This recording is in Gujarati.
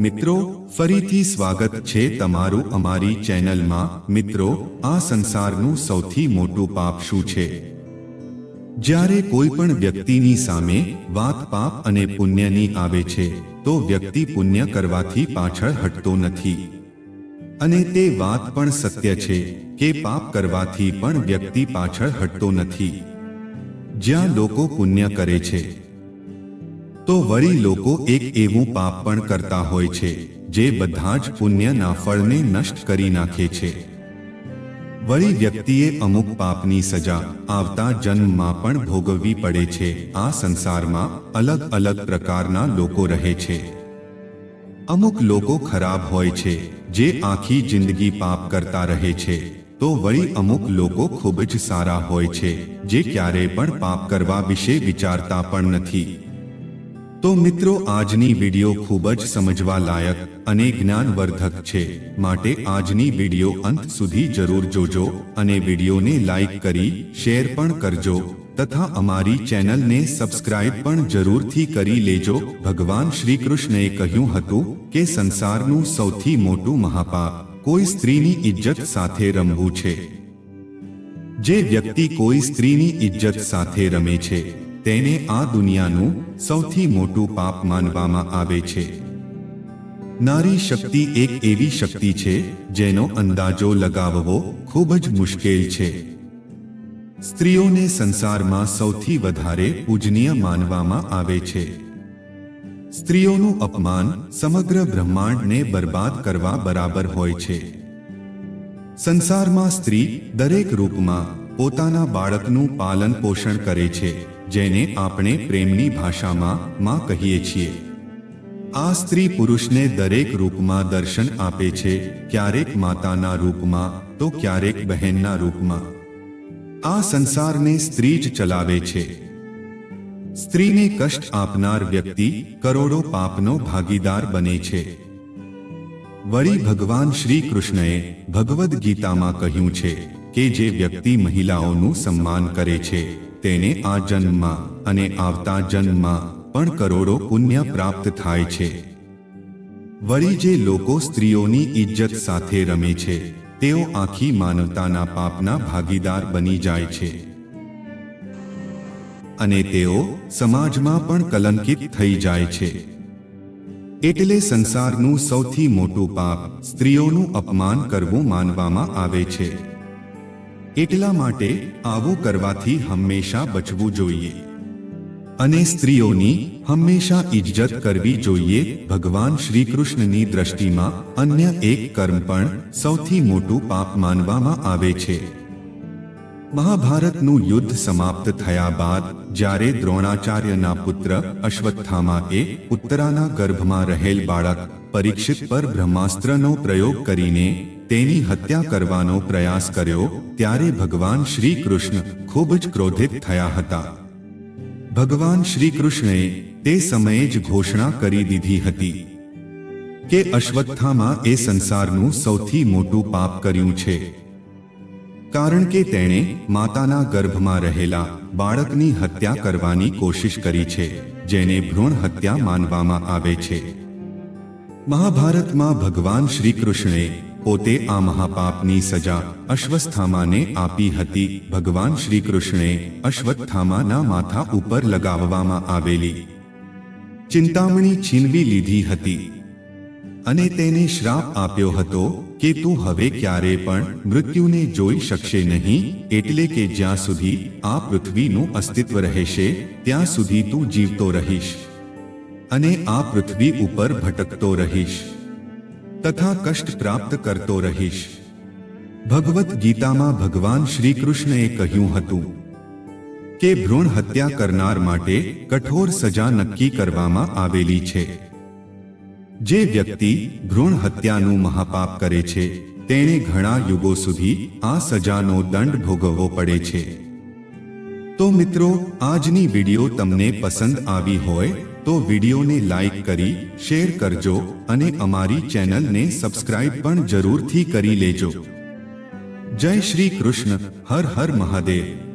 મિત્રો, ફરીથી સ્વાગત છે તમારું અમારી ચેનલમાં. મિત્રો, આ સંસારનું સૌથી મોટું પાપ શું છે? જ્યારે કોઈ પણ વ્યક્તિની સામે વાત પાપ અને પુણ્યની આવે છે, તો વ્યક્તિ પુણ્ય કરવાથી પાછળ હટતો નથી. અને તે વાત પણ સત્ય છે કે પાપ કરવાથી પણ વ્યક્તિ પાછળ હટતો નથી. જ્યાં લોકો પુણ્ય કરે છે તો વળી લોકો એક એવું પાપ પણ કરતા હોય છે, જે બધા જ પુણ્યના ફળને નષ્ટ કરી નાખે છે. વળી વ્યક્તિએ અમુક પાપની સજા આવતા જન્મમાં પણ ભોગવવી પડે છે. આ સંસારમાં અલગ અલગ પ્રકારના લોકો રહે છે. અમુક લોકો ખરાબ હોય છે, જે આખી જિંદગી પાપ કરતા રહે છે. તો વળી અમુક લોકો ખૂબ જ સારા હોય છે, જે ક્યારેય પણ પાપ કરવા વિશે વિચારતા પણ નથી. તો મિત્રો, આજની વિડિયો ખૂબ જ સમજવા લાયક અને જ્ઞાનવર્ધક છે. માટે આજની વિડિયો અંત સુધી જરૂર જોજો અને વિડિયોને લાઈક કરી, શેર પણ કરજો તથા અમારી ચેનલને સબસ્ક્રાઇબ પણ જરૂરથી કરી લેજો. ભગવાન શ્રી કૃષ્ણએ કહ્યું હતું કે સંસારનું સૌથી મોટું મહાપાપ કોઈ સ્ત્રીની ઇજ્જત સાથે રમવું છે. જે વ્યક્તિ કોઈ સ્ત્રીની ઇજ્જત સાથે રમે છે તેને આ દુનિયાનું સૌથી મોટું પાપ માનવામાં આવે છે. નારી શક્તિ એક એવી શક્તિ છે, જેનો અંદાજો લગાવવો ખૂબ જ મુશ્કેલ છે. સ્ત્રીઓને સંસારમાં સૌથી વધારે પૂજનીય માનવામાં આવે છે. સ્ત્રીઓનું અપમાન સમગ્ર બ્રહ્માંડને બરબાદ કરવા બરાબર હોય છે. સંસારમાં સ્ત્રી દરેક રૂપમાં પોતાના બાળકનું પાલન પોષણ કરે છે. જેને આપણે પ્રેમની ભાષામાં માં કહીએ છીએ. આ સ્ત્રી પુરુષને દરેક રૂપમાં દર્શન આપે છે, ક્યારેક માતાના રૂપમાં, તો ક્યારેક બહેનના રૂપમાં. આ સંસારને સ્ત્રી જ ચલાવે છે. સ્ત્રીને કષ્ટ આપનાર વ્યક્તિ કરોડો પાપનો ભાગીદાર બને છે. વળી ભગવાન શ્રી કૃષ્ણએ ભગવદ્ ગીતામાં કહ્યું છે કે જે વ્યક્તિ મહિલાઓનું સન્માન કરે છે તેને આ જન્મમાં અને આવતા જન્મમાં પણ કરોડો પુણ્ય પ્રાપ્ત થાય છે. વળી જે લોકો સ્ત્રીઓની ઇજ્જત સાથે રમે છે, તેઓ આખી માનવતાના પાપના ભાગીદાર બની જાય છે. અને તેઓ સમાજમાં પણ કલંકિત થઈ જાય છે. એટલે સંસારનું સૌથી મોટું પાપ સ્ત્રીઓનું અપમાન કરવું માનવામાં આવે છે. એટલા માટે આવું કરવાથી હંમેશા બચવું જોઈએ. અને સ્ત્રીઓની હંમેશા ઇજ્જત કરવી જોઈએ. ભગવાન શ્રી કૃષ્ણની દ્રષ્ટિમાં અન્ય એક કર્મ પણ સૌથી મોટું પાપ માનવામાં આવે છે. મહાભારતનું યુદ્ધ સમાપ્ત થયા બાદ, જ્યારે દ્રોણાચાર્યના પુત્ર અશ્વત્થામાએ ઉત્તરાના ગર્ભમાં રહેલ બાળક પરીક્ષિત પર બ્રહ્માસ્ત્રનો પ્રયોગ કરીને તેની હત્યા કરવાનો પ્રયાસ કર્યો, ત્યારે ભગવાન શ્રી કૃષ્ણ ખૂબ જ ક્રોધિત થયા હતા. ભગવાન શ્રી કૃષ્ણએ તે સમયે જ ઘોષણા કરી દીધી હતી કે અશ્વત્થામાં એ સંસારનું સૌથી મોટું પાપ કર્યું છે. કારણ કે તેણે માતાના ગર્ભમાં રહેલા બાળકની હત્યા કરવાની કોશિશ કરી છે, જેને ભ્રૂણ હત્યા માનવામાં આવે છે. મહાભારતમાં ભગવાન શ્રી કૃષ્ણે પોતે આ મહાપાપની સજા અશ્વસ્થામાને આપી હતી. ભગવાન શ્રી કૃષ્ણે અશ્વત્થામાના માથા ઉપર લગાવવામાં આવેલી ચિંતામણી છીનવી લીધી હતી અને તેને શ્રાપ આપ્યો હતો કે તું હવે ક્યારે પણ મૃત્યુને જોઈ શકશે નહીં, એટલે કે જ્યાં સુધી આ પૃથ્વીનું અસ્તિત્વ રહેશે, ત્યાં સુધી તું જીવતો રહીશ અને આ પૃથ્વી ઉપર ભટકતો રહીશ. તથા કષ્ટ પ્રાપ્ત કરતો રહીશ. ભગવત ગીતામાં ભગવાન શ્રી કૃષ્ણએ કહ્યું હતું કે ભ્રૂણ હત્યા કરનાર માટે કઠોર સજા નક્કી કરવામાં આવેલી છે. જે વ્યક્તિ ભ્રૂણ હત્યાનું મહાપાપ કરે છે, તેણે ઘણા યુગો સુધી આ સજાનો દંડ ભોગવવો પડે છે. તો મિત્રો, આજની વિડિયો તમને પસંદ આવી હોય તો વિડીયોને લાઈક કરી, શેર કરજો અને અમારી ચેનલને સબસ્ક્રાઇબ પણ જરૂરથી કરી લેજો. જય શ્રી કૃષ્ણ, હર હર મહાદેવ.